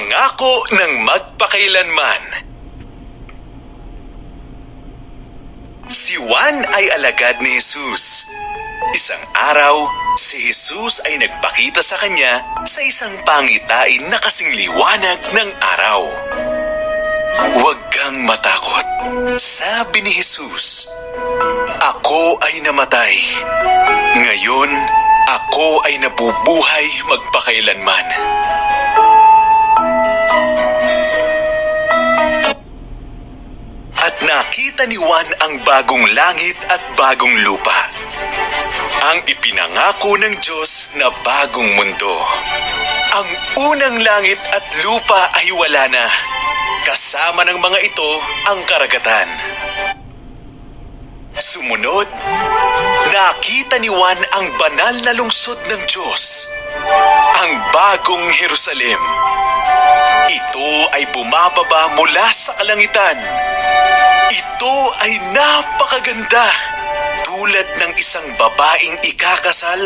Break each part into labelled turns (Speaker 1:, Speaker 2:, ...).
Speaker 1: Pangako ng magpakailanman. Si Juan ay alagad ni Jesus. Isang araw, si Jesus ay nagpakita sa kanya sa isang pangitain na kasing liwanag ng araw. Huwag kang matakot, sabi ni Jesus. Ako ay namatay. Ngayon, ako ay nabubuhay magpakailanman. Nakita ni Juan ang bagong langit at bagong lupa. Ang ipinangako ng Diyos na bagong mundo. Ang unang langit at lupa ay wala na. Kasama ng mga ito ang karagatan. Sumunod, nakita ni Juan ang banal na lungsod ng Diyos. Ang bagong Jerusalem. Ay bumababa mula sa kalangitan. Ito ay napakaganda. Tulad ng isang babaeng ikakasal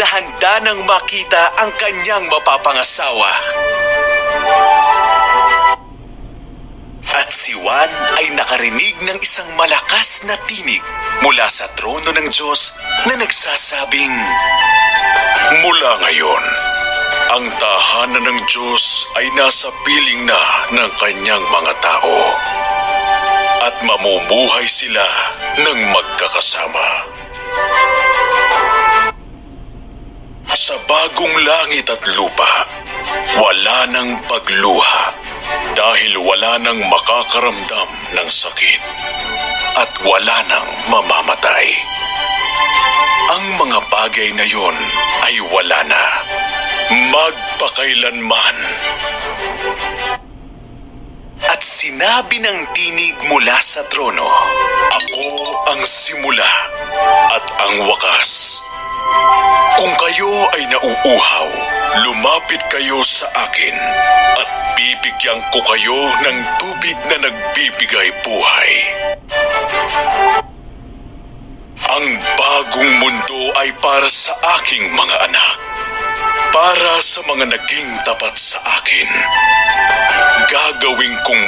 Speaker 1: na handa nang makita ang kanyang mapapangasawa. At si Juan ay nakarinig ng isang malakas na tinig mula sa trono ng Diyos na nagsasabing, Mula ngayon, ang tahanan ng Diyos ay nasa piling na ng kanyang mga tao at mamumuhay sila ng magkakasama. Sa bagong langit at lupa, wala nang pagluha dahil wala nang makakaramdam ng sakit at wala nang mamamatay. Ang mga bagay na yon ay wala na. Magpakailanman. At sinabi ng tinig mula sa trono, Ako ang simula at ang wakas. Kung kayo ay nauuhaw, lumapit kayo sa akin at bibigyan ko kayo ng tubig na nagbibigay buhay. Ang bagong mundo ay para sa aking mga anak. Para sa mga naging tapat sa akin. Gagawin kong